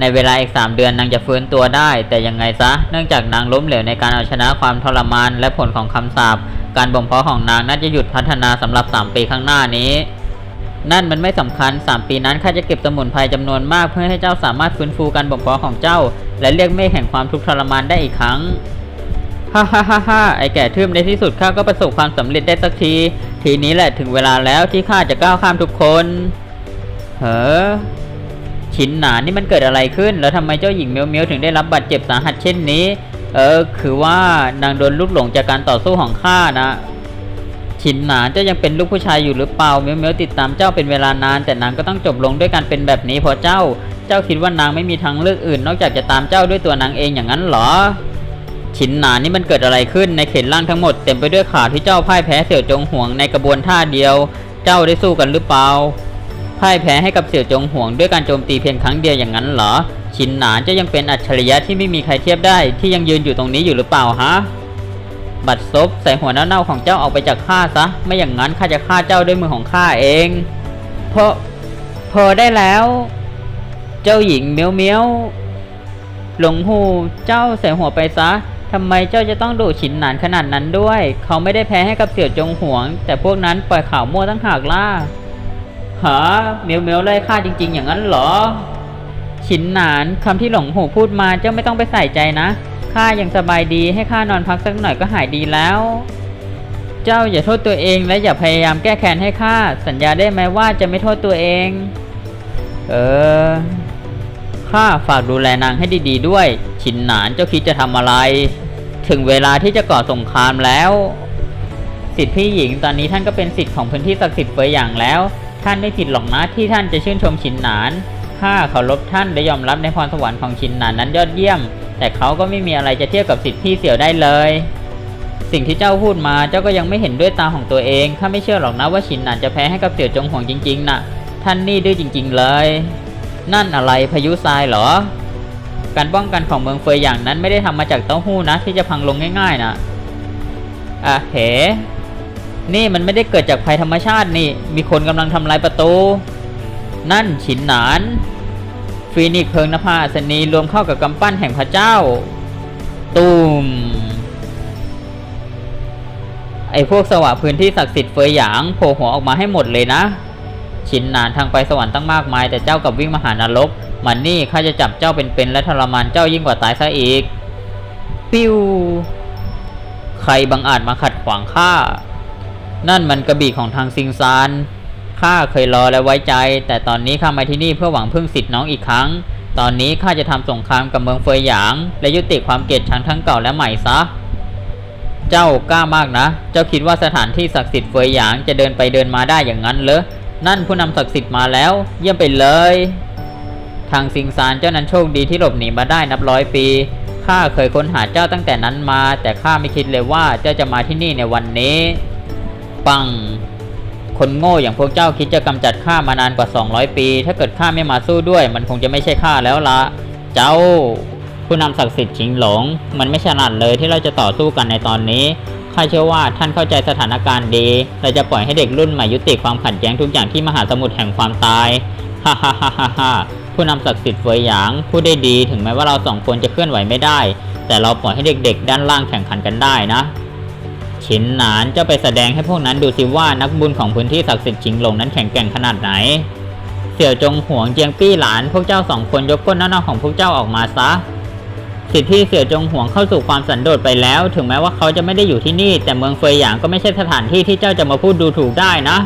ในเวลาอีกสามเดือนนางจะฟื้นตัวได้ แต่ยังไงซะ เนื่องจากนางล้มเหลวในการเอาชนะความทรมาน และผลของคำสาปการบ่มเพาะของนางน่าจะหยุดพัฒนาสำหรับ 3 ปีข้างหน้านี้ นั่นมันไม่สำคัญ 3 ปีนั้นข้าจะเก็บสมุนไพรจำนวนมาก เพื่อให้เจ้าสามารถฟื้นฟูการบ่มเพาะของเจ้า และเรียกเมฆแห่งความทุกข์ทรมานได้อีกครั้งฮ่าฮ่าฮ่าฮ่าไอแก่ทึมในที่สุดข้าก็ประสบความสำเร็จได้สักที ทีนี้แหละถึงเวลาแล้วที่ข้าจะก้าวข้ามทุกคน เฮ้อ ชินหนานนี่มันเกิดอะไรขึ้น แล้วทำไมเจ้าหญิงเมียวเมียวถึงได้รับบาดเจ็บสาหัสเช่นนี้ เออ คือว่านางโดนลูกหลงจากการต่อสู้ของข้านะชินหนานเจ้ายังเป็นลูกผู้ชายอยู่หรือเปล่าเมียวเมียวติดตามเจ้าเป็นเวลานาน แต่นางก็ต้องจบลงด้วยการเป็นแบบนี้เพราะเจ้า เจ้าคิดว่านางไม่มีทางเลือกอื่น นอกจากจะตามเจ้าด้วยตัวนางเองอย่างนั้นเหรอชินหนานนี่มันเกิดอะไรขึ้นในเขตล่างทั้งหมดเต็มไปด้วยข่าวที่เจ้าพ่ายแพ้เสี่ยวจงห่วงในกระบวนท่าเดียว เจ้าได้สู้กันหรือเปล่า พ่ายแพ้ให้กับเสี่ยวจงห่วงด้วยการโจมตีเพียงครั้งเดียวอย่างนั้นเหรอ ชินหนานจะยังเป็นอัจฉริยะที่ไม่มีใครเทียบได้ที่ยังยืนอยู่ตรงนี้อยู่หรือเปล่าฮะ บัดซบใส่หัวเน่าๆของเจ้าออกไปจากข้าซะ ไม่อย่างนั้นข้าจะฆ่าเจ้าด้วยมือของข้าเองพอพอได้แล้ว เจ้าหญิงเมียวเมียวหลงหูเจ้าใส่หัวไปซะทำไมเจ้าจะต้องดุฉินหนานขนาดนั้นด้วย เขาไม่ได้แพ้ให้กับเสี่ยวจงหวง แต่พวกนั้นปล่อยข่าวมั่วตั้งหากล่ะ หาเมียวเมียวไล่ฆ่าจริง ๆ อย่างนั้นเหรอ ฉินหนานคำที่หลงหูพูดมาเจ้าไม่ต้องไปใส่ใจนะข้ายังสบายดีให้ข้านอนพักสักหน่อยก็หายดีแล้ว เจ้าอย่าโทษตัวเองและอย่าพยายามแก้แค้นให้ข้าสัญญาได้ไหมว่าจะไม่โทษตัวเอง เออข้าฝากดูแลนางให้ดีๆด้วย ฉินหนานเจ้าคิดจะทำอะไร ถึงเวลาที่จะก่อสงครามแล้ว สิทธิพี่หญิงตอนนี้ท่านก็เป็นสิทธิ์ของพื้นที่ศักดิ์สิทธิ์เฟยอย่างแล้ว ท่านไม่ผิดหรอกนะที่ท่านจะชื่นชมชินหนานข้าเคารพท่านและยอมรับในพรสวรรค์ของชินหนานนั้นยอดเยี่ยม แต่เขาก็ไม่มีอะไรจะเทียบกับสิทธิพี่เสี่ยวได้เลย สิ่งที่เจ้าพูดมาเจ้าก็ยังไม่เห็นด้วยตาของตัวเองข้าไม่เชื่อหรอกนะว่าชินหนานจะแพ้ให้กับเสี่ยวจงห่วงจริงๆนะ่ะ ท่านนี่ดื้อจริง ๆ เลย นั่นอะไรพายุทรายเหรอ การป้องกันของเมืองเฟยอย่างนั้นไม่ได้ทำมาจากเต้าหู้นะ ที่จะพังลงง่าย ๆนะอะเห นี่มันไม่ได้เกิดจากภัยธรรมชาตินี่ มีคนกำลังทำลายประตู นั่นฉินหนาน ฟีนิกเพิงนภาอัศนีรวมเข้ากับกำปั้นแห่งพระเจ้า ตูม ไอพวกสวะพื้นที่ศักดิ์สิทธิ์เฟยหยางโผล่หัวออกมาให้หมดเลยนะชินหนานทางไปสวรรค์ตั้งมากมาย แต่เจ้ากับวิ่งมาหานรก มันนี่ข้าจะจับเจ้าเป็นๆและทรมานเจ้ายิ่งกว่าตายซะอีก ปิ้ว ใครบังอาจมาขัดขวางข้า นั่นมันกระบี่ของทางซิงซานข้าเคยรอและไว้ใจ แต่ตอนนี้ข้ามาที่นี่เพื่อหวังพึ่งสิทธิ์น้องอีกครั้ง ตอนนี้ข้าจะทำสงครามกับเมืองเฟยหยาง และยุติความเกลียดชังทั้งเก่าและใหม่ซะ เจ้ากล้ามากนะ เจ้าคิดว่าสถานที่ศักดิ์สิทธิ์เฟยหยางจะเดินไปเดินมาได้อย่างนั้นเหรอ นั่นผู้นำศักดิ์สิทธิ์มาแล้ว เยี่ยมไปเลย ทางซิงซานเจ้านั้นโชคดีที่หลบหนีมาได้นับร้อยปี ข้าเคยค้นหาเจ้าตั้งแต่นั้นมา แต่ข้าไม่คิดเลยว่าเจ้าจะมาที่นี่ในวันนี้ ปัง คนโง่อย่างพวกเจ้าคิดจะกำจัดข้ามานานกว่า 200 ปี ถ้าเกิดข้าไม่มาสู้ด้วย มันคงจะไม่ใช่ข้าแล้วละ เจ้า ผู้นำศักดิ์สิทธิ์ชิงหลง มันไม่ฉลาดเลยที่เราจะต่อสู้กันในตอนนี้ข้าเชื่อว่าท่านเข้าใจสถานการณ์ดีเราจะปล่อยให้เด็กรุ่นใหม่ยุติความขัดแย้งทุกอย่างที่มหาสมุทรแห่งความตายฮ่าฮ่าฮ่าฮ่าฮ่าผู้นำศักดิ์สิทธิ์เฟยหยางพูดได้ดีถึงแม้ว่าเราสองคนจะเคลื่อนไหวไม่ได้ แต่เราปล่อยให้เด็กๆ ด้านล่างแข่งขันกันได้นะ ฉินหนานเจ้าไปแสดงให้พวกนั้นดูสิว่านักบุญของพื้นที่ศักดิ์สิทธิ์ชิงหลงนั้นแข็งแกร่งขนาดไหน เสี่ยวจงหวงเจียงปี้หลานพวกเจ้าสองคนยกก้นน้าๆของพวกเจ้าออกมาซะ สิทธิเสี่ยวจงหวงเข้าสู่ความสันโดษไปแล้ว ถึงแม้ว่าเขาจะไม่ได้อยู่ที่นี่ แต่เมืองเฟยหยางก็ไม่ใช่สถานที่ที่เจ้าจะมาพูดดูถูกได้นะ